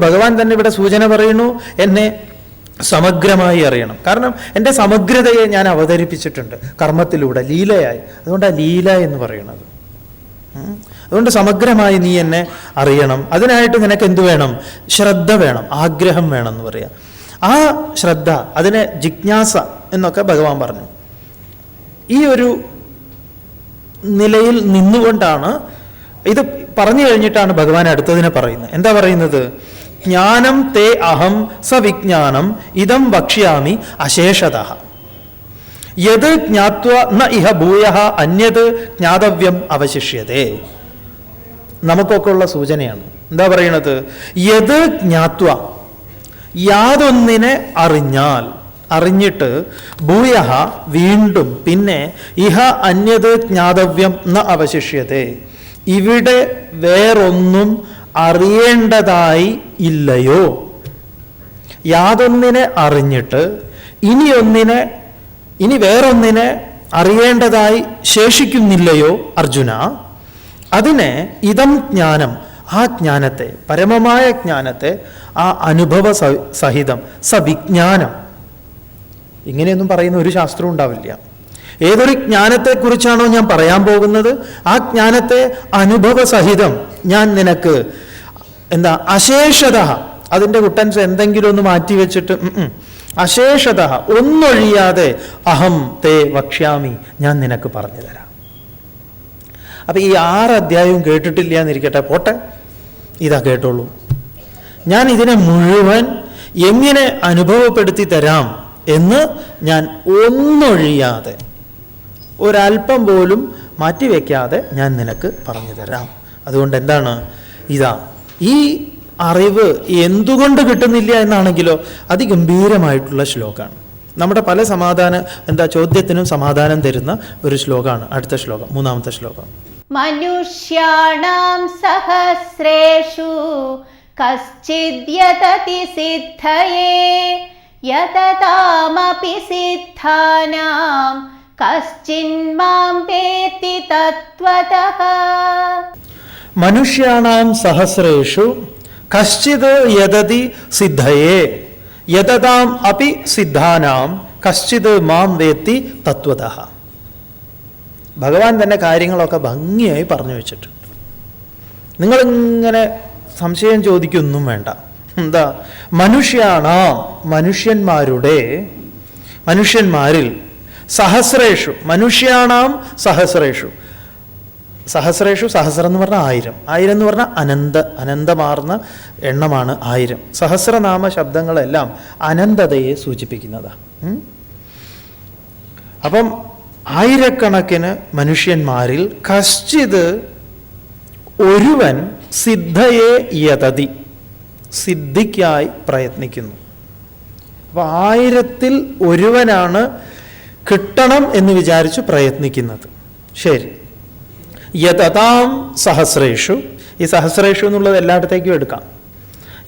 ഭഗവാൻ തന്നെ ഇവിടെ സൂചന പറയുന്നു എന്നെ സമഗ്രമായി അറിയണം. കാരണം എന്റെ സമഗ്രതയെ ഞാൻ അവതരിപ്പിച്ചിട്ടുണ്ട് കർമ്മത്തിലൂടെ ലീലയായി. അതുകൊണ്ടാണ് ലീല എന്ന് പറയുന്നത്. അതുകൊണ്ട് സമഗ്രമായി നീ എന്നെ അറിയണം. അതിനായിട്ട് നിനക്ക് എന്ത് വേണം? ശ്രദ്ധ വേണം ആഗ്രഹം വേണം എന്ന് പറയാം. ആ ശ്രദ്ധ അതിനെ ജിജ്ഞാസ എന്നൊക്കെ ഭഗവാൻ പറഞ്ഞു. ഈ ഒരു നിലയിൽ നിന്നുകൊണ്ടാണ് ഇത് പറഞ്ഞു കഴിഞ്ഞിട്ടാണ് ഭഗവാൻ അടുത്തതിനെ പറയുന്നത്. എന്താ പറയുന്നത്? ജ്ഞാനം തേ അഹം സവിജ്ഞാനം ഇതം വക്ഷ്യാമി അശേഷത. യത് ജ്ഞാത്വ ന ഇഹ ഭൂയ അന്യത് ജ്ഞാതവ്യം അവശിഷ്യതേ. നമുക്കൊക്കെ ഉള്ള സൂചനയാണ്. എന്താ പറയണത്? യത് ജ്ഞാത്വ യാതൊന്നിനെ അറിഞ്ഞാൽ അറിഞ്ഞിട്ട് ഭൂയ വീണ്ടും പിന്നെ ഇഹ അന്യത് ജ്ഞാതവ്യം ന അവശിഷ്യതേ. ഇവിടെ വേറൊന്നും അറിയേണ്ടതായി ഇല്ലയോ? യാതൊന്നിനെ അറിഞ്ഞിട്ട് ഇനി ഒന്നിനെ ഇനി വേറൊന്നിനെ അറിയേണ്ടതായി ശേഷിക്കുന്നില്ലയോ അർജുന? അതിനെ ഇതം ജ്ഞാനം ആ ജ്ഞാനത്തെ പരമമായ ജ്ഞാനത്തെ ആ അനുഭവ സഹിതം സവിജ്ഞാനം. ഇങ്ങനെയൊന്നും പറയുന്ന ഒരു ശാസ്ത്രവും ഉണ്ടാവില്ല. ഏതൊരു ജ്ഞാനത്തെക്കുറിച്ചാണോ ഞാൻ പറയാൻ പോകുന്നത്? ആ ജ്ഞാനത്തെ അനുഭവസഹിതം ഞാൻ നിനക്ക് എന്താ അശേഷത അതിന്റെ കുട്ടൻസ് എന്തെങ്കിലും ഒന്ന് മാറ്റി വെച്ചിട്ട്. അശേഷത ഒന്നൊഴിയാതെ അഹം തേ വക്ഷ്യാമി ഞാൻ നിനക്ക് പറഞ്ഞു തരാം. അപ്പൊ ഈ ആറ് അധ്യായവും കേട്ടിട്ടില്ല എന്നിരിക്കട്ടെ പോട്ടെ. ഇതാ കേട്ടോളൂ. ഞാൻ ഇതിനെ മുഴുവൻ എങ്ങനെ അനുഭവപ്പെടുത്തി തരാം എന്ന് ഞാൻ ഒന്നൊഴിയാതെ ഒരല്പം പോലും മാറ്റിവെക്കാതെ ഞാൻ നിനക്ക് പറഞ്ഞു തരാം. അതുകൊണ്ട് എന്താണ് ഇതാ ഈ അറിവ് എന്തുകൊണ്ട് കിട്ടുന്നില്ല എന്നാണെങ്കിലോ അതിഗംഭീരമായിട്ടുള്ള ശ്ലോകമാണ്. നമ്മുടെ പല സമാധാന എന്താ ചോദ്യത്തിനും സമാധാനം തരുന്ന ഒരു ശ്ലോകമാണ് അടുത്ത ശ്ലോകം മൂന്നാമത്തെ ശ്ലോകം. മനുഷ്യാണാം സഹസ്രേഷു കശ്ചിദ്യതതി സിദ്ധയേ യതതാമപി സിദ്ധാനാം മനുഷ്യണം തത്വതഃ മനുഷ്യാണാം സഹസ്രേഷു കശ്ചിത് യദതി സിദ്ധയേ യദതാം അപി സിദ്ധാനാം കശ്ചിത് മാം വേത്തി തത്വതഃ ഭഗവാൻ തന്നെ കാര്യങ്ങളൊക്കെ ഭംഗിയായി പറഞ്ഞു വെച്ചിട്ടുണ്ട്. നിങ്ങളിങ്ങനെ സംശയം ചോദിക്കൊന്നും വേണ്ട. എന്താ? മനുഷ്യാണാം മനുഷ്യന്മാരുടെ മനുഷ്യന്മാരിൽ സഹസ്രേഷു. മനുഷ്യാണാം സഹസ്രേഷു. സഹസ്രേഷു സഹസ്രം എന്ന് പറഞ്ഞാൽ ആയിരം. ആയിരം എന്ന് പറഞ്ഞാൽ അനന്ത അനന്തമാർന്ന എണ്ണമാണ് ആയിരം. സഹസ്രനാമ ശബ്ദങ്ങളെല്ലാം അനന്തതയെ സൂചിപ്പിക്കുന്നതാണ്? അപ്പം ആയിരക്കണക്കിന് മനുഷ്യന്മാരിൽ കശ്ചിത് ഒരുവൻ സിദ്ധയെ യതതി സിദ്ധിക്കായി പ്രയത്നിക്കുന്നു. അപ്പൊ ആയിരത്തിൽ ഒരുവനാണ് കിട്ടണം എന്ന് വിചാരിച്ച് പ്രയത്നിക്കുന്നത്. ശരി. യഥതാം സഹസ്രേഷു. ഈ സഹസ്രേഷു എന്നുള്ളത് എല്ലായിടത്തേക്കും എടുക്കാം.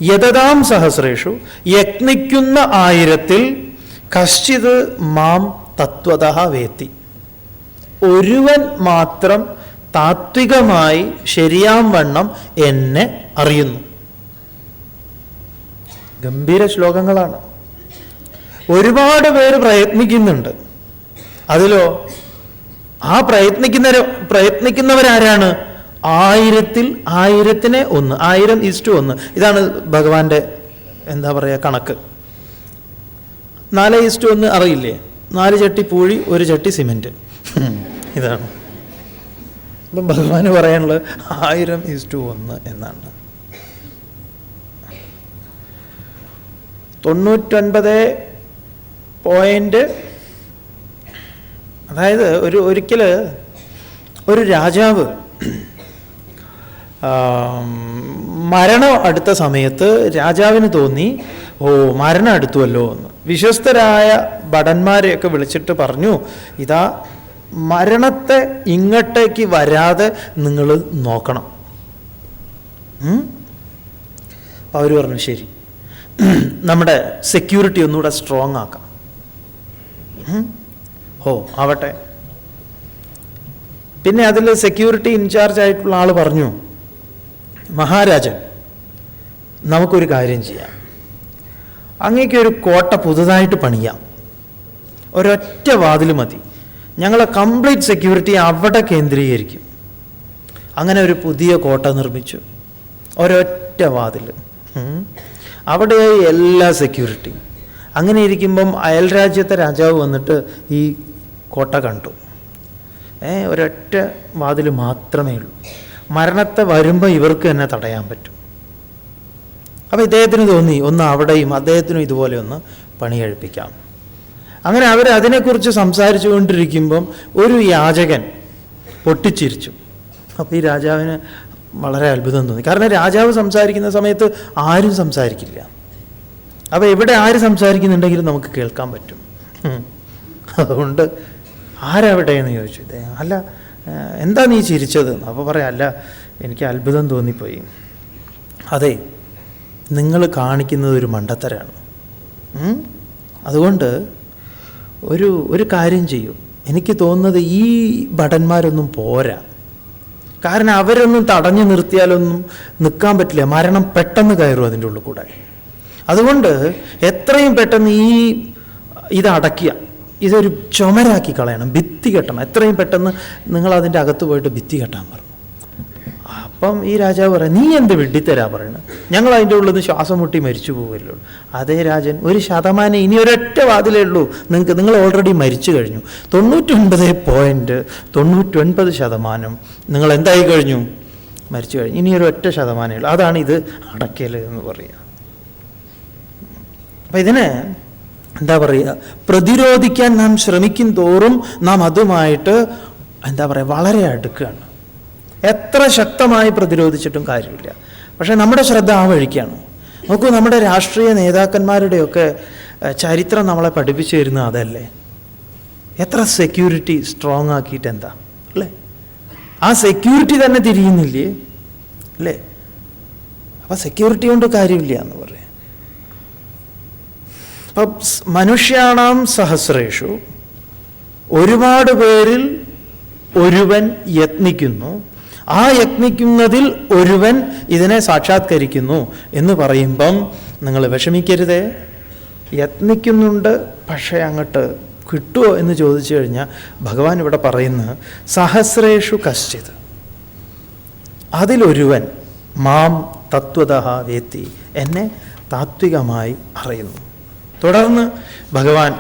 യഥതാം സഹസ്രേഷു യത്നിക്കുന്ന ആയിരത്തിൽ കശ്ചിത് മാം തത്വത വേത്തി. ഒരുവൻ മാത്രം താത്വികമായി ശരിയാം വണ്ണം എന്നെ അറിയുന്നു. ഗംഭീര ശ്ലോകങ്ങളാണ്. ഒരുപാട് പേര് പ്രയത്നിക്കുന്നുണ്ട്. അതിലോ? ആ പ്രയത്നിക്കുന്ന പ്രയത്നിക്കുന്നവരാരാണ്? ആയിരത്തിൽ ആയിരത്തിനെ ഒന്ന് ആയിരം ഈസ്റ്റു ഒന്ന്. ഇതാണ് ഭഗവാന്റെ എന്താ പറയുക കണക്ക്. നാല് ഈസ്റ്റു ഒന്ന് അറിയില്ലേ? നാല് ചട്ടി പൂഴി ഒരു ചട്ടി സിമെന്റ്. ഇതാണ്. അപ്പം ഭഗവാന് പറയാനുള്ളത് ആയിരം ഈസ്റ്റു ഒന്ന് എന്നാണ്. തൊണ്ണൂറ്റൊൻപത് പോയിന്റ് അതായത് ഒരു ഒരിക്കൽ ഒരു രാജാവ് മരണം അടുത്ത സമയത്ത് രാജാവിന് തോന്നി ഓ മരണം അടുത്തുവല്ലോ എന്ന്. വിശ്വസ്തരായ ഭടന്മാരെയൊക്കെ വിളിച്ചിട്ട് പറഞ്ഞു ഇതാ മരണത്തെ ഇങ്ങോട്ടേക്ക് വരാതെ നിങ്ങൾ നോക്കണം. അവർ പറഞ്ഞു ശരി. നമ്മുടെ സെക്യൂരിറ്റി ഒന്നുകൂടെ സ്ട്രോങ് ആക്കാം. ഓ ആവട്ടെ. പിന്നെ അതിൽ സെക്യൂരിറ്റി ഇൻചാർജ് ആയിട്ടുള്ള ആൾ പറഞ്ഞു മഹാരാജൻ നമുക്കൊരു കാര്യം ചെയ്യാം. അങ്ങേക്കൊരു കോട്ട പുതുതായിട്ട് പണിയാം. ഒരൊറ്റ വാതിൽ മതി. ഞങ്ങളെ കംപ്ലീറ്റ് സെക്യൂരിറ്റി അവിടെ കേന്ദ്രീകരിക്കും. അങ്ങനെ ഒരു പുതിയ കോട്ട നിർമ്മിച്ചു. ഒരൊറ്റ വാതിൽ. അവിടെ എല്ലാ സെക്യൂരിറ്റിയും അങ്ങനെ ഇരിക്കുമ്പം അയൽ രാജ്യത്തെ രാജാവ് വന്നിട്ട് ഈ കോട്ട കണ്ടു. ഏ ഒരൊറ്റ വാതിൽ മാത്രമേ ഉള്ളൂ. മരണത്തെ വരുമ്പോൾ ഇവർക്ക് തന്നെ തടയാൻ പറ്റും. അപ്പോൾ ഇദ്ദേഹത്തിന് തോന്നി ഒന്ന് അവിടെയും അദ്ദേഹത്തിനും ഇതുപോലെ ഒന്ന് പണി കഴിപ്പിക്കാം അങ്ങനെ അവർ അതിനെക്കുറിച്ച് സംസാരിച്ചു കൊണ്ടിരിക്കുമ്പം ഒരു യാചകൻ പൊട്ടിച്ചിരിച്ചു. അപ്പോൾ ഈ രാജാവിന് വളരെ അത്ഭുതം തോന്നി. കാരണം രാജാവ് സംസാരിക്കുന്ന സമയത്ത് ആരും സംസാരിക്കില്ല. അപ്പോൾ എവിടെ ആര് സംസാരിക്കുന്നുണ്ടെങ്കിലും നമുക്ക് കേൾക്കാൻ പറ്റും. അതുകൊണ്ട് ആരവിടെ എന്ന് ചോദിച്ചു. ഇദ്ദേഹം അല്ല എന്താ നീ ചിരിച്ചത്? അപ്പോൾ പറയാം അല്ല എനിക്ക് അത്ഭുതം തോന്നിപ്പോയി. അതെ നിങ്ങൾ കാണിക്കുന്നത് ഒരു മണ്ടത്തരാണ്. അതുകൊണ്ട് ഒരു ഒരു കാര്യം ചെയ്യൂ. എനിക്ക് തോന്നുന്നത് ഈ ഭടന്മാരൊന്നും പോരാ. കാരണം അവരൊന്നും തടഞ്ഞു നിർത്തിയാലൊന്നും നിൽക്കാൻ പറ്റില്ല. മരണം പെട്ടെന്ന് കയറും അതിന്റെ ഉള്ളിൽ കൂടെ. അതുകൊണ്ട് എത്രയും പെട്ടെന്ന് ഈ ഇത് അടയ്ക്കുക. ഇതൊരു ചുമരാക്കി കളയണം ഭിത്തി കെട്ടണം. എത്രയും പെട്ടെന്ന് നിങ്ങൾ അതിന്റെ അകത്ത് പോയിട്ട് ഭിത്തി കെട്ടാൻ പറഞ്ഞു അപ്പം ഈ രാജാവ് പറയാം നീ എന്ത് വെട്ടിത്തരാ പറയണത്? ഞങ്ങൾ അതിന്റെ ഉള്ളിൽ നിന്ന് ശ്വാസം മുട്ടി മരിച്ചു പോവല്ലോ അതേ രാജൻ ഒരു ശതമാനം ഇനി ഒരൊറ്റ വാതിലേ ഉള്ളൂ. നിങ്ങൾക്ക് നിങ്ങൾ ഓൾറെഡി മരിച്ചു കഴിഞ്ഞു. തൊണ്ണൂറ്റൊൻപത് പോയിന്റ് തൊണ്ണൂറ്റൊൻപത് ശതമാനം നിങ്ങൾ എന്തായി കഴിഞ്ഞു? മരിച്ചു കഴിഞ്ഞു. ഇനി ഒരു ഒറ്റ ശതമാനമേ ഉള്ളൂ. അതാണ് ഇത് അടക്കൽ എന്ന് പറയുക. അപ്പം ഇതിന് എന്താ പറയുക പ്രതിരോധിക്കാൻ നാം ശ്രമിക്കും തോറും നാം അതുമായിട്ട് എന്താ പറയുക വളരെ അടുക്കുകയാണ്. എത്ര ശക്തമായി പ്രതിരോധിച്ചിട്ടും കാര്യമില്ല. പക്ഷേ നമ്മുടെ ശ്രദ്ധ ആ വഴിക്കാണ്. നോക്കൂ നമ്മുടെ രാഷ്ട്രീയ നേതാക്കന്മാരുടെയൊക്കെ ചരിത്രം നമ്മളെ പഠിപ്പിച്ചു തരുന്ന അതല്ലേ? എത്ര സെക്യൂരിറ്റി സ്ട്രോങ് ആക്കിയിട്ട് എന്താ അല്ലേ? ആ സെക്യൂരിറ്റി തന്നെ തിരിയുന്നില്ലേ? അല്ലേ? അപ്പം സെക്യൂരിറ്റി കൊണ്ട് കാര്യമില്ല എന്ന് അപ്പം മനുഷ്യാണാം സഹസ്രേഷു. ഒരുപാട് പേരിൽ ഒരുവൻ യത്നിക്കുന്നു. ആ യത്നിക്കുന്നതിൽ ഒരുവൻ ഇതിനെ സാക്ഷാത്കരിക്കുന്നു എന്ന് പറയുമ്പം നിങ്ങൾ വിഷമിക്കരുതേ. യത്നിക്കുന്നുണ്ട് പക്ഷേ അങ്ങോട്ട് കിട്ടുമോ എന്ന് ചോദിച്ചു കഴിഞ്ഞാൽ ഭഗവാൻ ഇവിടെ പറയുന്നത് സഹസ്രേഷു കശ്ചിത്. അതിലൊരുവൻ മാം തത്വത വേത്തി എന്നെ താത്വികമായി അറിയുന്നു. തുടർന്ന് ഭഗവാൻ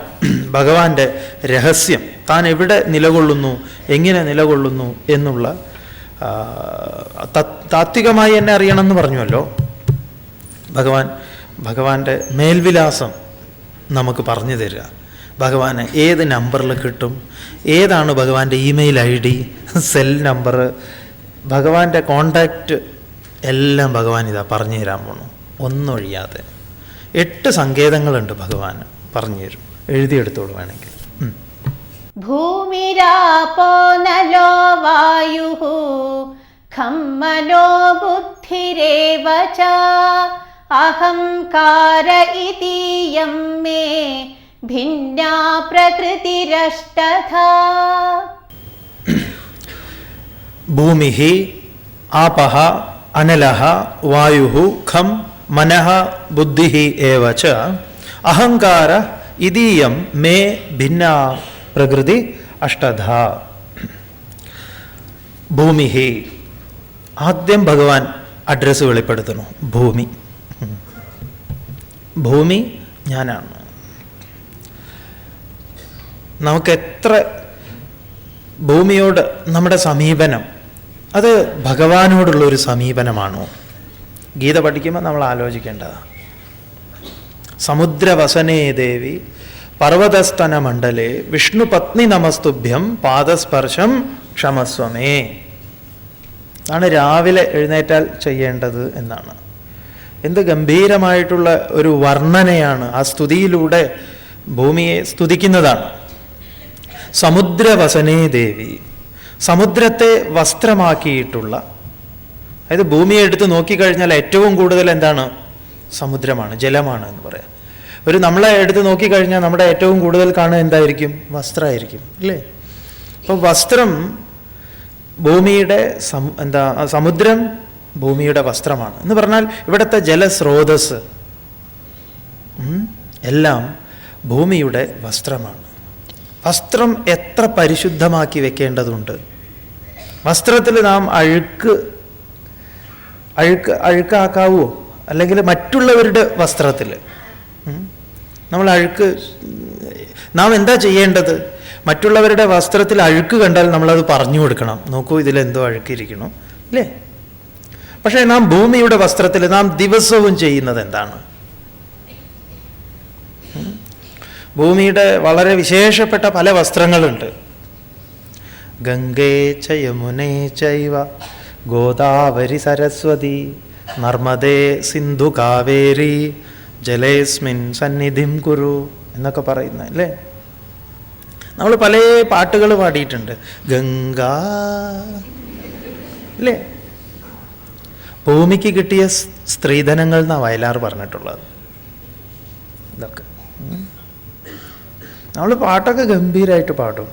ഭഗവാന്റെ രഹസ്യം താൻ എവിടെ നിലകൊള്ളുന്നു എങ്ങനെ നിലകൊള്ളുന്നു എന്നുള്ള താത്വികമായി എന്നെ അറിയണം എന്ന് പറഞ്ഞുവല്ലോ. ഭഗവാൻ ഭഗവാന്റെ മേൽവിലാസം നമുക്ക് പറഞ്ഞു തരിക. ഭഗവാന് ഏത് നമ്പറിൽ കിട്ടും ഏതാണ് ഭഗവാന്റെ email I D cell number ഭഗവാന്റെ കോണ്ടാക്റ്റ് എല്ലാം ഭഗവാൻ ഇതാ പറഞ്ഞു തരാൻ പോണു. ഒന്നൊഴിയാതെ. എട്ട് സങ്കേതങ്ങളുണ്ട് ഭഗവാൻ പറഞ്ഞു തരും. എഴുതിയെടുത്തോളൂ വേണമെങ്കിൽ. ഭൂമിരാപോ നലോ വായു ഖമ്മനോ ബുദ്ധിരേവ അഹംകാര ഇതീയം മേ ഭിന്ന പ്രകൃതിരഷ്ടഥ ഭൂമി ആപ അനല വായു ഖം മനഃ ബുദ്ധി ഏവ ച അഹങ്കാര ഇതീയം മേ ഭിന്ന പ്രകൃതി അഷ്ടധ. ഭൂമി ആദ്യം ഭഗവാൻ അഡ്രസ്സ് വെളിപ്പെടുത്തുന്നു. ഭൂമി. ഭൂമി ഞാനാണ്. നമുക്ക് എത്ര ഭൂമിയോട് നമ്മുടെ സമീപനം അത് ഭഗവാനോടുള്ള ഒരു സമീപനമാണോ? ഗീത പഠിക്കുമ്പോൾ നമ്മൾ ആലോചിക്കേണ്ടതാണ് സമുദ്രവസനേ ദേവി പർവതസ്തന മണ്ഡലേ വിഷ്ണു പത്നി നമസ്തുഭ്യം പാദസ്പർശം ക്ഷമസ്വമേ. ആണ് രാവിലെ എഴുന്നേറ്റാൽ ചെയ്യേണ്ടത് എന്നാണ്. എന്ത് ഗംഭീരമായിട്ടുള്ള ഒരു വർണനയാണ് ആ സ്തുതിയിലൂടെ ഭൂമിയെ സ്തുതിക്കുന്നതാണ്. സമുദ്രവസനേ ദേവി സമുദ്രത്തെ വസ്ത്രമാക്കിയിട്ടുള്ള അതായത് ഭൂമിയെ എടുത്ത് നോക്കിക്കഴിഞ്ഞാൽ ഏറ്റവും കൂടുതൽ എന്താണ്? സമുദ്രമാണ് ജലമാണ് എന്ന് പറയാം. ഒരു നമ്മളെ എടുത്ത് നോക്കിക്കഴിഞ്ഞാൽ നമ്മുടെ ഏറ്റവും കൂടുതൽ കാണുക എന്തായിരിക്കും? വസ്ത്രമായിരിക്കും അല്ലേ? അപ്പോൾ വസ്ത്രം ഭൂമിയുടെ സം എന്താ സമുദ്രം ഭൂമിയുടെ വസ്ത്രമാണ്. എന്ന് പറഞ്ഞാൽ ഇവിടുത്തെ ജലസ്രോതസ് എല്ലാം ഭൂമിയുടെ വസ്ത്രമാണ്. വസ്ത്രം എത്ര പരിശുദ്ധമാക്കി വെക്കേണ്ടതുണ്ട്? വസ്ത്രത്തിൽ നാം അഴുക്ക് അഴുക്ക് അഴുക്കാക്കാവോ? അല്ലെങ്കിൽ മറ്റുള്ളവരുടെ വസ്ത്രത്തിൽ. നമ്മൾ അഴുക്ക് നാം എന്താ ചെയ്യേണ്ടത്? മറ്റുള്ളവരുടെ വസ്ത്രത്തിൽ അഴുക്ക് കണ്ടാൽ നമ്മളത് പറഞ്ഞു കൊടുക്കണം. നോക്കൂ ഇതിലെന്തോ അഴുക്കിരിക്കണം അല്ലേ പക്ഷേ നാം ഭൂമിയുടെ വസ്ത്രത്തിൽ നാം ദിവസവും ചെയ്യുന്നത് എന്താണ്? ഭൂമിയുടെ വളരെ വിശേഷപ്പെട്ട പല വസ്ത്രങ്ങളുണ്ട്. ഗംഗേ ചയമുനേ യമുനേ ചൈവ. ഗോദാവരി സരസ്വതി നർമ്മദേ സിന്ധു കാവേരി ജലേസ്മിൻ സന്നിധിം കുരു എന്നൊക്കെ പറയുന്നത് അല്ലേ? നമ്മൾ പല പാട്ടുകൾ പാടിയിട്ടുണ്ട്. ഗംഗ അല്ലേ? ഭൂമിക്ക് കിട്ടിയ സ്ത്രീധനങ്ങൾ എന്നാണ് വയലാർ പറഞ്ഞിട്ടുള്ളത്. ഇതൊക്കെ. നമ്മൾ പാട്ടൊക്കെ ഗംഭീരമായിട്ട് പാടും.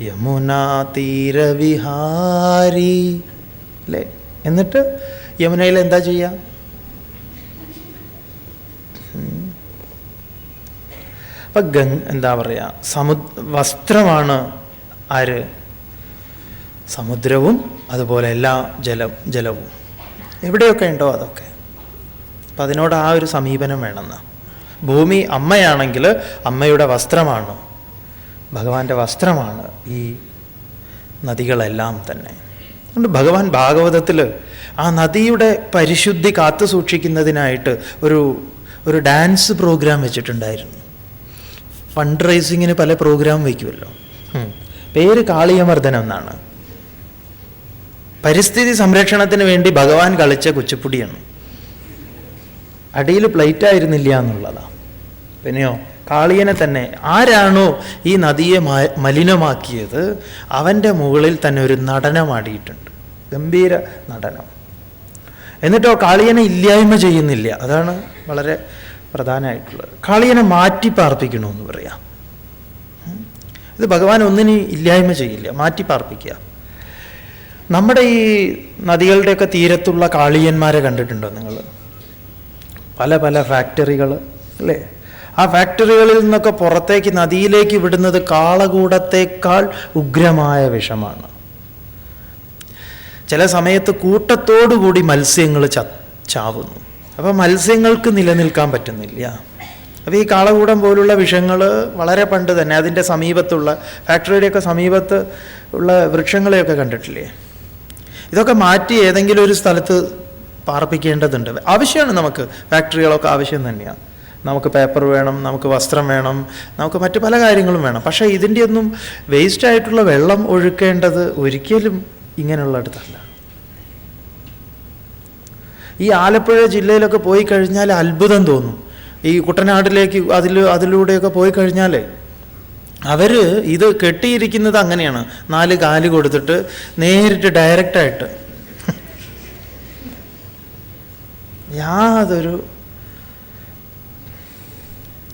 യമുനാ തീരവിഹാരി അല്ലേ എന്നിട്ട് യമുനയിൽ എന്താ ചെയ്യുക അപ്പം ഗംഗ എന്താ പറയുക സമു വസ്ത്രമാണ് ആര്? സമുദ്രവും അതുപോലെ എല്ലാ ജലം ജലവും. എവിടെയൊക്കെ ഉണ്ടോ അതൊക്കെ. അപ്പം അതിനോട് ആ ഒരു സമീപനം വേണമെന്ന്. ഭൂമി അമ്മയാണെങ്കിൽ അമ്മയുടെ വസ്ത്രമാണ്. ഭഗവാന്റെ വസ്ത്രമാണ് ഈ നദികളെല്ലാം തന്നെ. അതുകൊണ്ട് ഭഗവാൻ ഭാഗവതത്തിൽ ആ നദിയുടെ പരിശുദ്ധി കാത്തു സൂക്ഷിക്കുന്നതിനായിട്ട് ഒരു ഒരു ഡാൻസ് പ്രോഗ്രാം വെച്ചിട്ടുണ്ടായിരുന്നു. ഫണ്ട് റൈസിങ്ങിന് പല പ്രോഗ്രാം വയ്ക്കുമല്ലോ. പേര് കാളിയമർദ്ദനം എന്നാണ്. പരിസ്ഥിതി സംരക്ഷണത്തിന് വേണ്ടി ഭഗവാൻ കളിച്ച കുച്ചിപ്പുടിയാണ്. അടിയിൽ പ്ലേറ്റ് ആയിരുന്നില്ല എന്നുള്ളതാ. പിന്നെയോ? കാളിയനെ തന്നെ ആരാണോ ഈ നദിയെ മലിനമാക്കിയത് അവന്റെ മുകളിൽ തന്നെ ഒരു നടനമാടിയിട്ടുണ്ട് ഗംഭീര നടനം. എന്നിട്ടോ കാളിയനെ ഇല്ലായ്മ ചെയ്യുന്നില്ല. അതാണ് വളരെ പ്രധാനമായിട്ടുള്ളത്. കാളിയനെ മാറ്റി പാർപ്പിക്കണമെന്ന് പറയാം. ഇത് ഭഗവാൻ ഒന്നിനും ഇല്ലായ്മ ചെയ്യില്ല. മാറ്റി പാർപ്പിക്കുക നമ്മുടെ ഈ നദികളുടെയൊക്കെ തീരത്തുള്ള കാളിയന്മാരെ കണ്ടിട്ടുണ്ടോ നിങ്ങൾ? പല പല ഫാക്ടറികൾ അല്ലേ? ആ ഫാക്ടറികളിൽ നിന്നൊക്കെ പുറത്തേക്ക് നദിയിലേക്ക് വിടുന്നത് കാളകൂടത്തേക്കാൾ ഉഗ്രമായ വിഷമാണ്. ചില സമയത്ത് കൂട്ടത്തോടുകൂടി മത്സ്യങ്ങൾ ച ചാവുന്നു. അപ്പോൾ മത്സ്യങ്ങൾക്ക് നിലനിൽക്കാൻ പറ്റുന്നില്ല. അപ്പോൾ ഈ കാളകൂടം പോലുള്ള വിഷങ്ങൾ വളരെ പണ്ട് തന്നെ അതിന്റെ സമീപത്തുള്ള ഫാക്ടറിയുടെയൊക്കെ സമീപത്ത് ഉള്ള വൃക്ഷങ്ങളെയൊക്കെ കണ്ടിട്ടില്ലേ? ഇതൊക്കെ മാറ്റി ഏതെങ്കിലും ഒരു സ്ഥലത്ത് പാർപ്പിക്കേണ്ടതുണ്ട്. ആവശ്യമാണ് നമുക്ക് ഫാക്ടറികളൊക്കെ ആവശ്യം തന്നെയാണ്. നമുക്ക് പേപ്പർ വേണം നമുക്ക് വസ്ത്രം വേണം നമുക്ക് മറ്റു പല കാര്യങ്ങളും വേണം. പക്ഷേ ഇതിന്റെ ഒന്നും വേസ്റ്റ് ആയിട്ടുള്ള വെള്ളം ഒഴുക്കേണ്ടത് ഒരിക്കലും ഇങ്ങനെയുള്ളിടത്തല്ല ഈ ആലപ്പുഴ ജില്ലയിലൊക്കെ പോയി കഴിഞ്ഞാൽ അത്ഭുതം തോന്നും. ഈ കുട്ടനാട്ടിലേക്ക് അതിൽ അതിലൂടെയൊക്കെ പോയി കഴിഞ്ഞാലേ അവർ ഇത് കെട്ടിയിരിക്കുന്നത് അങ്ങനെയാണ്. നാല് കാൽ കൊടുത്തിട്ട് നേരിട്ട് ഡയറക്റ്റായിട്ട് യാതൊരു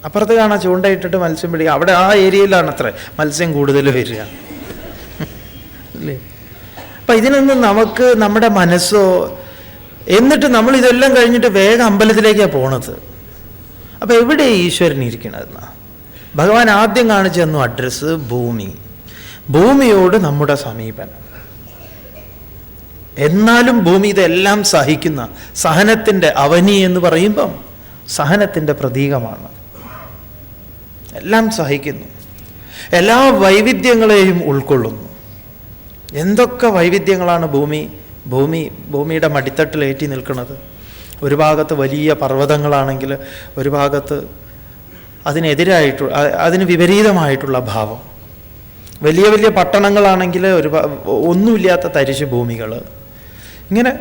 അപ്പുറത്ത് കാണാൻ ചൂണ്ടയിട്ടിട്ട് മത്സ്യം പിടിക്കുക. അവിടെ ആ ഏരിയയിലാണ് അത്ര. മത്സ്യം കൂടുതൽ വരിക. അല്ലേ? അപ്പം ഇതിനൊന്നും നമുക്ക് നമ്മുടെ മനസ്സോ എന്നിട്ട് നമ്മൾ ഇതെല്ലാം കഴിഞ്ഞിട്ട് വേഗം അമ്പലത്തിലേക്കാണ് പോണത്. അപ്പം എവിടെ ഈശ്വരൻ ഇരിക്കണതെന്നാ? ഭഗവാൻ ആദ്യം കാണിച്ചു തന്നു അഡ്രസ്സ് ഭൂമി. ഭൂമിയോട് നമ്മുടെ സമീപനം. എന്നാലും ഭൂമി ഇതെല്ലാം സഹിക്കുന്ന സഹനത്തിന്റെ അവനി എന്ന് പറയുമ്പം സഹനത്തിന്റെ പ്രതീകമാണ്. എല്ലാം സഹിക്കുന്നു. എല്ലാ വൈവിധ്യങ്ങളെയും ഉൾക്കൊള്ളുന്നു. എന്തൊക്കെ വൈവിധ്യങ്ങളാണ് ഭൂമി? ഭൂമി ഭൂമിയുടെ മടിത്തട്ടിൽ ഏറ്റി നിൽക്കുന്നത്? ഒരു ഭാഗത്ത് വലിയ പർവതങ്ങളാണെങ്കിൽ ഒരു ഭാഗത്ത് അതിനെതിരായിട്ട് അതിന് വിപരീതമായിട്ടുള്ള ഭാവം. വലിയ വലിയ പട്ടണങ്ങളാണെങ്കിൽ ഒരു ഒന്നുമില്ലാത്ത തരിശു ഭൂമികൾ. ഇങ്ങനെ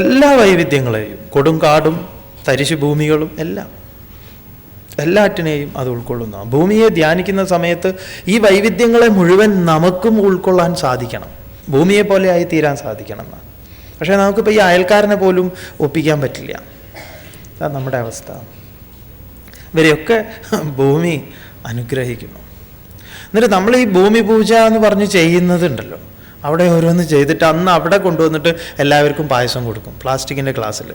എല്ലാ വൈവിധ്യങ്ങളെയും കൊടുങ്കാടും തരിശു ഭൂമികളും എല്ലാം. എല്ലാറ്റിനെയും അത് ഉൾക്കൊള്ളുന്ന. ഭൂമിയെ ധ്യാനിക്കുന്ന സമയത്ത് ഈ വൈവിധ്യങ്ങളെ മുഴുവൻ നമുക്കും ഉൾക്കൊള്ളാൻ സാധിക്കണം. ഭൂമിയെ പോലെ ആയി തീരാൻ സാധിക്കണം എന്നാണ്. പക്ഷേ നമുക്കിപ്പോൾ ഈ അയൽക്കാരനെ പോലും ഒപ്പിക്കാൻ പറ്റില്ല. അതാ നമ്മുടെ അവസ്ഥ. ഇവരെയൊക്കെ ഭൂമി അനുഗ്രഹിക്കുന്നു. എന്നിട്ട് നമ്മൾ ഈ ഭൂമി പൂജ എന്ന് പറഞ്ഞ് ചെയ്യുന്നതുണ്ടല്ലോ. അവിടെ ഓരോന്ന് ചെയ്തിട്ട് അന്ന് അവിടെ കൊണ്ടുവന്നിട്ട് എല്ലാവർക്കും പായസം കൊടുക്കും. പ്ലാസ്റ്റിക്കിന്റെ ഗ്ലാസ്സിൽ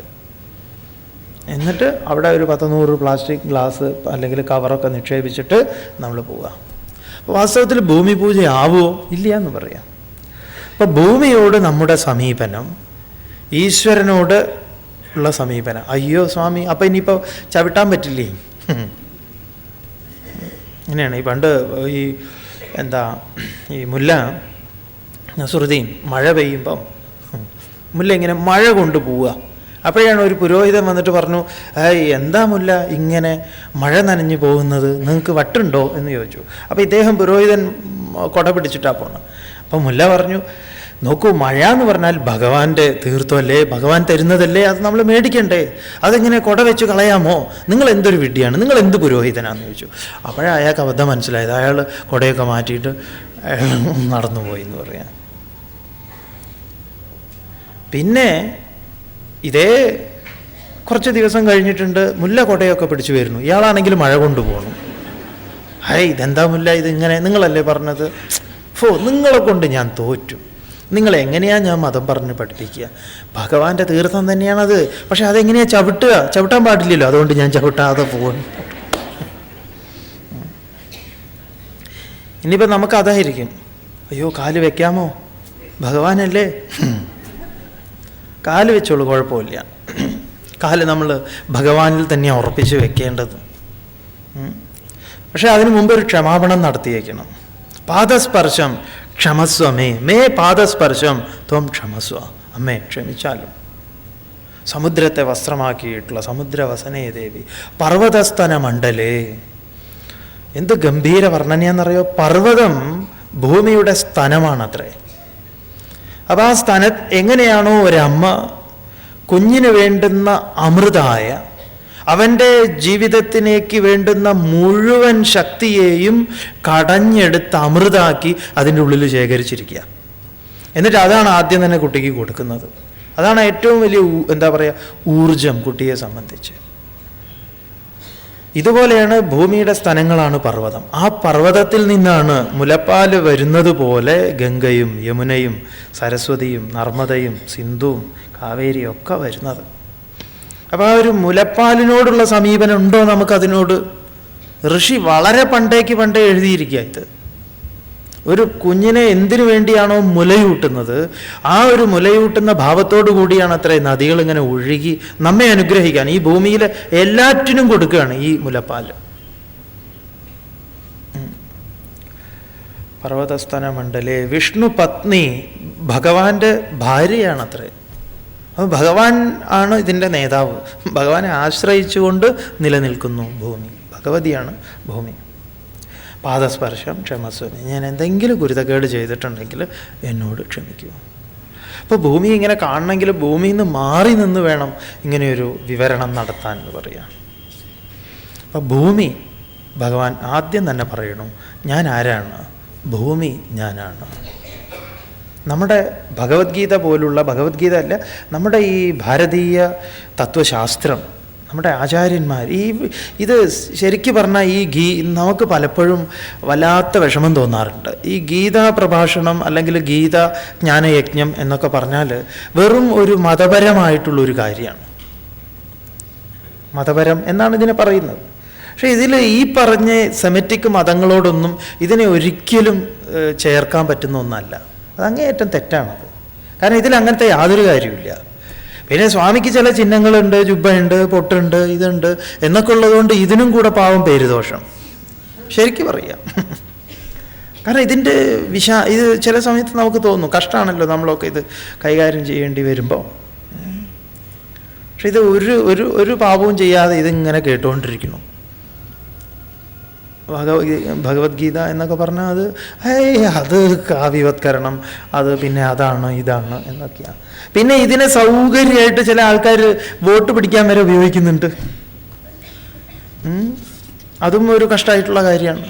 എന്നിട്ട് അവിടെ ഒരു പത്ത് നൂറ് പ്ലാസ്റ്റിക് ഗ്ലാസ് അല്ലെങ്കിൽ കവറൊക്കെ നിക്ഷേപിച്ചിട്ട് നമ്മൾ പോവുക. അപ്പോൾ വാസ്തവത്തിൽ ഭൂമി പൂജ ആവുമോ ഇല്ല എന്ന് പറയാം. അപ്പോൾ ഭൂമിയോട് നമ്മുടെ സമീപനം ഈശ്വരനോട് ഉള്ള സമീപനം. അയ്യോ സ്വാമി അപ്പം ഇനിയിപ്പോൾ ചവിട്ടാൻ പറ്റില്ലേ. ഇങ്ങനെയാണ്. ഈ പണ്ട് ഈ എന്താ ഈ മുല്ല നസുറുദ്ദീൻ മഴ പെയ്യുമ്പം മുല്ല ഇങ്ങനെ മഴ കൊണ്ട് പോവുക. അപ്പോഴാണ് ഒരു പുരോഹിതൻ വന്നിട്ട് പറഞ്ഞു എന്താ മുല്ല ഇങ്ങനെ മഴ നനഞ്ഞു പോകുന്നത്? നിങ്ങൾക്ക് വട്ടുണ്ടോ? എന്ന് ചോദിച്ചു. അപ്പോൾ ഇദ്ദേഹം പുരോഹിതൻ കൊട പിടിച്ചിട്ടാ പോണം. അപ്പോൾ മുല്ല പറഞ്ഞു നോക്കൂ മഴ എന്ന് പറഞ്ഞാൽ ഭഗവാന്റെ തീർത്ഥമല്ലേ? ഭഗവാൻ തരുന്നതല്ലേ? അത് നമ്മൾ മേടിക്കണ്ടേ? അതെങ്ങനെ കൊട വെച്ച് കളയാമോ? നിങ്ങൾ എന്തൊരു വിഡ്ഢിയാണ്? നിങ്ങൾ എന്ത് പുരോഹിതനാന്ന് ചോദിച്ചു. അപ്പോഴേ അയാൾക്ക് അബദ്ധം മനസ്സിലായത്. അയാൾ കൊടയൊക്കെ മാറ്റിയിട്ട് നടന്നുപോയി നടന്നു പോയി എന്ന് പറയാം. പിന്നെ ഇതേ കുറച്ച് ദിവസം കഴിഞ്ഞിട്ടുണ്ട് മുല്ല കൊടയൊക്കെ പിടിച്ചു വരുന്നു. ഇയാളാണെങ്കിൽ മഴ കൊണ്ടുപോകണം ഹൈ ഇതെന്താ മുല്ല ഇത് ഇങ്ങനെ? നിങ്ങളല്ലേ പറഞ്ഞത്? ഫോ നിങ്ങളെ കൊണ്ട് ഞാൻ തോറ്റു. നിങ്ങൾ എങ്ങനെയാണ് ഞാൻ മതം പറഞ്ഞ് പഠിപ്പിക്കുക? ഭഗവാന്റെ തീർത്ഥം തന്നെയാണത്. പക്ഷെ അതെങ്ങനെയാ ചവിട്ടുക? ചവിട്ടാൻ പാടില്ലല്ലോ. അതുകൊണ്ട് ഞാൻ ചവിട്ടാതെ പോകുന്നു. ഇനിയിപ്പോൾ നമുക്ക് അതായിരിക്കും. അയ്യോ കാൽ വെക്കാമോ? ഭഗവാനല്ലേ. കാൽ വെച്ചോളൂ കുഴപ്പമില്ല. കാൽ നമ്മൾ ഭഗവാനിൽ തന്നെ ഉറപ്പിച്ച് വെക്കേണ്ടത്. പക്ഷേ അതിനു മുമ്പ് ഒരു ക്ഷമാപണം നടത്തിയേക്കണം. പാദസ്പർശം ക്ഷമസ്വമേ. മേ മേ പാദസ്പർശം ത്വം ക്ഷമസ്വ. അമ്മേ ക്ഷമിച്ചാലും. സമുദ്രത്തെ വസ്ത്രമാക്കിയിട്ടുള്ള സമുദ്രവസനേ ദേവി. പർവതസ്തന മണ്ഡലേ എന്ത് ഗംഭീര വർണനയാണെന്നറിയോ പർവതം ഭൂമിയുടെ സ്തനമാണത്രേ. അപ്പം ആ സ്ഥാന എങ്ങനെയാണോ ഒരമ്മ കുഞ്ഞിന് വേണ്ടുന്ന അമൃതായ അവന്റെ ജീവിതത്തിലേക്ക് വേണ്ടുന്ന മുഴുവൻ ശക്തിയെയും കടഞ്ഞെടുത്ത് അമൃതാക്കി അതിന്റെ ഉള്ളിൽ ശേഖരിച്ചിരിക്കുക. എന്നിട്ട് അതാണ് ആദ്യം തന്നെ കുട്ടിക്ക് കൊടുക്കുന്നത്. അതാണ് ഏറ്റവും വലിയ എന്താ പറയുക ഊർജം കുട്ടിയെ സംബന്ധിച്ച്. ഇതുപോലെയാണ് ഭൂമിയുടെ സ്ഥലങ്ങളാണ് പർവതം. ആ പർവതത്തിൽ നിന്നാണ് മുലപ്പാൽ വരുന്നത് പോലെ ഗംഗയും യമുനയും സരസ്വതിയും നർമ്മദയും സിന്ധുവും കാവേരിയും ഒക്കെ വരുന്നത്. അപ്പോൾ ആ ഒരു മുലപ്പാലിനോടുള്ള സമീപനം ഉണ്ടോ നമുക്കതിനോട് ഋഷി വളരെ പണ്ടേക്ക് പണ്ടേ എഴുതിയിരിക്കുക ഇത്. ഒരു കുഞ്ഞിനെ എന്തിനു വേണ്ടിയാണോ മുലയൂട്ടുന്നത്? ആ ഒരു മുലയൂട്ടുന്ന ഭാവത്തോടു കൂടിയാണ് അത്ര നദികൾ ഇങ്ങനെ ഒഴുകി നമ്മെ അനുഗ്രഹിക്കാൻ. ഈ ഭൂമിയിലെ എല്ലാറ്റിനും കൊടുക്കുകയാണ് ഈ മുലപ്പാൽ. പർവതസ്ഥന മണ്ഡലേ വിഷ്ണു പത്നി ഭഗവാന്റെ ഭാര്യയാണ് ഭാര്യയാണത്രേ. അപ്പോൾ ഭഗവാൻ ആണ് ഇതിന്റെ നേതാവ്. ഭഗവാനെ ആശ്രയിച്ചുകൊണ്ട് നിലനിൽക്കുന്നു ഭൂമി. ഭഗവതിയാണ് ഭൂമി. പാദസ്പർശം ക്ഷമസ്വമി ഞാൻ എന്തെങ്കിലും ഗുരുതക്കേട് ചെയ്തിട്ടുണ്ടെങ്കിൽ എന്നോട് ക്ഷമിക്കൂ. അപ്പോൾ ഭൂമി ഇങ്ങനെ കാണണമെങ്കിൽ ഭൂമിയിൽ നിന്ന് മാറി നിന്ന് വേണം ഇങ്ങനെയൊരു വിവരണം നടത്താൻ എന്ന് പറയാം. അപ്പം ഭൂമി ഭഗവാൻ ആദ്യം തന്നെ പറയണു ഞാൻ ആരാണ്? ഭൂമി ഞാനാണ്. നമ്മുടെ ഭഗവത്ഗീത പോലുള്ള ഭഗവത്ഗീത അല്ല നമ്മുടെ ഈ ഭാരതീയ തത്വശാസ്ത്രം നമ്മുടെ ആചാര്യന്മാർ. ഈ ഇത് ശരിക്കും പറഞ്ഞാൽ ഈ ഗീ നമുക്ക് പലപ്പോഴും വല്ലാത്ത വിഷമം തോന്നാറുണ്ട്. ഈ ഗീതാ പ്രഭാഷണം അല്ലെങ്കിൽ ഗീത ജ്ഞാനയജ്ഞം എന്നൊക്കെ പറഞ്ഞാൽ വെറും ഒരു മതപരമായിട്ടുള്ളൊരു കാര്യമാണ്. മതപരം എന്നാണ് ഇതിനെ പറയുന്നത്. പക്ഷേ ഇതിൽ ഈ പറഞ്ഞ സെമറ്റിക് മതങ്ങളോടൊന്നും ഇതിനെ ഒരിക്കലും ചേർക്കാൻ പറ്റുന്ന ഒന്നല്ല. അത് അങ്ങേയറ്റം തെറ്റാണത്. കാരണം ഇതിൽ അങ്ങനത്തെ യാതൊരു കാര്യമില്ല പിന്നെ സ്വാമിക്ക് ചില ചിഹ്നങ്ങളുണ്ട് ജുബ്ബയുണ്ട് പൊട്ടുണ്ട് ഇതുണ്ട് എന്നൊക്കെ ഉള്ളതുകൊണ്ട് ഇതിനും കൂടെ പാവം പേരുദോഷം. ശരിക്കും പറയാം. കാരണം ഇതിന്റെ വിശാ ഇത് ചില സമയത്ത് നമുക്ക് തോന്നും കഷ്ടമാണല്ലോ നമ്മളൊക്കെ ഇത് കൈകാര്യം ചെയ്യേണ്ടി വരുമ്പോൾ. പക്ഷെ ഇത് ഒരു ഒരു ഒരു പാപവും ചെയ്യാതെ ഇതിങ്ങനെ കേട്ടുകൊണ്ടിരിക്കണം ഭഗവത് ഭഗവത്ഗീത എന്നൊക്കെ പറഞ്ഞാൽ അത് ഏയ് അത് കാവ്യവത്കരണം അത് പിന്നെ അതാണ് ഇതാണ് എന്നൊക്കെയാണ് പിന്നെ ഇതിനെ സൗകര്യമായിട്ട് ചില ആൾക്കാർ വോട്ട് പിടിക്കാൻ വരെ ഉപയോഗിക്കുന്നുണ്ട്. അതും ഒരു കഷ്ടമായിട്ടുള്ള കാര്യമാണ്.